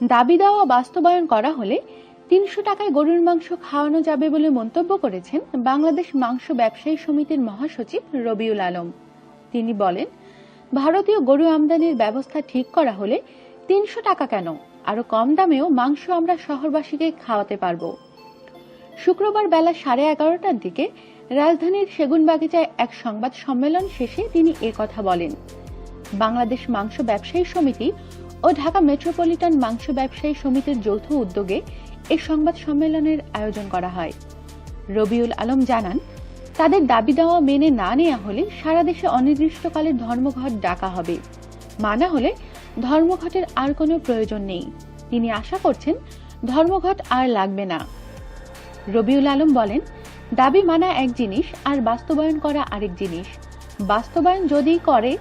দাবি দেওয়া বাস্তবায়ন করা হলে তিনশো টাকায় গরুর মাংস খাওয়ানো যাবে বলে মন্তব্য করেছেন বাংলাদেশ মাংস ব্যবসায়ী সমিতির মহাসচিব রবিউল আলম। তিনি বলেন, ভারতীয় গরু আমদানির ব্যবস্থা ঠিক করা হলে তিনশো টাকা কেন? আরও কম দামেও মাংস আমরা শহরবাসীকে খাওয়াতে পারব। শুক্রবার বেলা সাড়ে এগারোটার দিকে রাজধানীর সেগুনবাগিচায় এক সংবাদ সম্মেলন শেষে তিনি কথা বলেন। বাংলাদেশ মাংস ব্যবসায়ী সমিতি ও ঢাকা মেট্রোপলিটন মাংস ব্যবসায়ী সমিতির যৌথ উদ্যোগে এই সংবাদ সম্মেলনের আয়োজন করা হয়। রবিউল আলম জানান, তাদের দাবি দেওয়া মেনে না নেওয়া হলে সারা দেশে অনির্দিষ্টকালে ধর্মঘট ডাকা হবে। মানা হলে ধর্মঘটের আর কোনো প্রয়োজন নেই। তিনি আশা করছেন, ধর্মঘট আর লাগবে না। রবিউল আলম বলেন, দাবি মানা এক জিনিস আর বাস্তবায়ন করা আরেক জিনিস। বাস্তবায়ন যদি করে,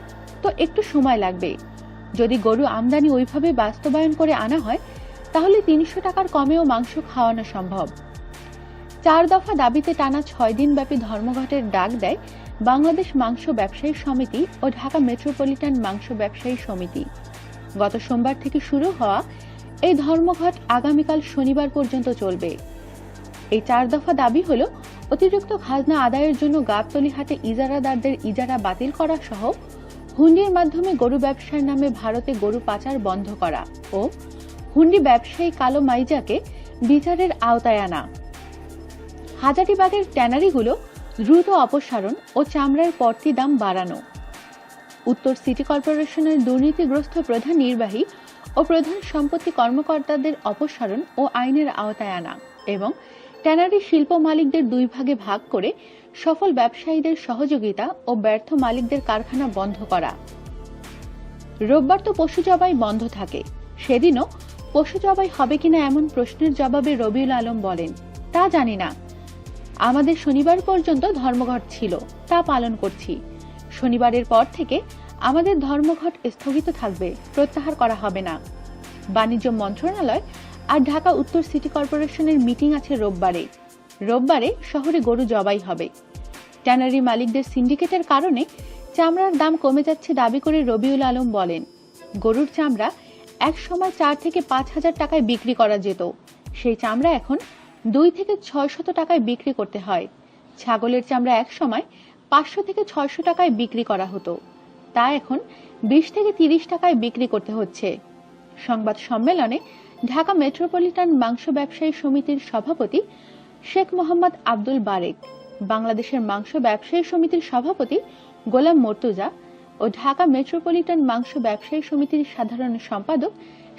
তো একটু সময় লাগবে। যদি গরু আমদানি ওইভাবে বাস্তবায়ন করে আনা হয়, তাহলে তিনশো টাকার কমেও মাংস খাওয়ানো সম্ভব। চার দফা দাবিতে টানা ছয় দিন ব্যাপী ধর্মঘটের ডাক দেয় বাংলাদেশ মাংস ব্যবসায়ী সমিতি ও ঢাকা মেট্রোপলিটন মাংস ব্যবসায়ী সমিতি। গত সোমবার থেকে শুরু হওয়া এই ধর্মঘট আগামীকাল শনিবার পর্যন্ত চলবে। এই চার দফা দাবি হল, অতিরিক্ত খাজনা আদায়ের জন্য গাবতলি হাটে ইজারাদারদের ইজারা বাতিল করা সহ হুন্ডির মাধ্যমে গরু ব্যবসার নামে ভারতে গরু পাচার বন্ধ করা ও হুন্ডি ব্যবসায়ী কালো মাইজাকে বিচারের আওতায় আনা। হাজারিবাগের ট্যানারিগুলো দ্রুত অপসারণ ও চামড়ার পড়তি দাম বাড়ানো। উত্তর সিটি কর্পোরেশনের দুর্নীতিগ্রস্ত প্রধান নির্বাহী ও প্রধান সম্পত্তি কর্মকর্তাদের অপসারণ ও আইনের আওতায় আনা এবং ট্যানারি শিল্প মালিকদের দুই ভাগে ভাগ করে সফল ব্যবসায়ীদের সহযোগিতা ও ব্যর্থ মালিকদের কারখানা বন্ধ করা। রোববার তো পশু জবাই বন্ধ থাকে। সেদিনও পশু জবাই হবে কিনা এমন প্রশ্নের জবাবে রবিউল আলম বলেন, তা জানি না। আমাদের শনিবার পর্যন্ত ধর্মঘট ছিল, তা পালন করছি। শনিবারের পর থেকে আমাদের ধর্মঘট স্থগিত থাকবে, প্রত্যাহার করা হবে না। বাণিজ্য মন্ত্রণালয় আর ঢাকা উত্তর সিটি কর্পোরেশনের মিটিং আছে রোববারে। রোববারে শহরে গরু জবাই হবে। ট্যানারি মালিকদের সিন্ডিকেটের কারণে চামড়ার দাম কমে যাচ্ছে দাবি করে রবিউল আলম বলেন। গরুর চামড়া এক সময় চার থেকে পাঁচ হাজার টাকায় বিক্রি করা যেত। সেই চামড়া এখন দুই থেকে ছয়শত টাকায় বিক্রি করতে হয়। ছাগলের চামড়া এক সময় পাঁচশো থেকে ছয়শো টাকায় বিক্রি করা হতো। তা এখন বিশ থেকে তিরিশ টাকায় বিক্রি করতে হচ্ছে। সংবাদ সম্মেলনে ঢাকা মেট্রোপলিটন মাংস ব্যবসায়ী সমিতির সভাপতি শেখ মোহাম্মদ আব্দুল বারেক, বাংলাদেশের মাংস ব্যবসায়ী সমিতির সভাপতি গোলাম মর্তুজা ও ঢাকা মেট্রোপলিটন মাংস ব্যবসায়ী সমিতির সাধারণ সম্পাদক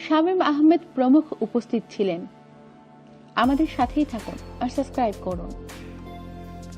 শামীম আহমেদ প্রমুখ উপস্থিত ছিলেন। আমাদের সাথেই থাকুন আর সাবস্ক্রাইব করুন।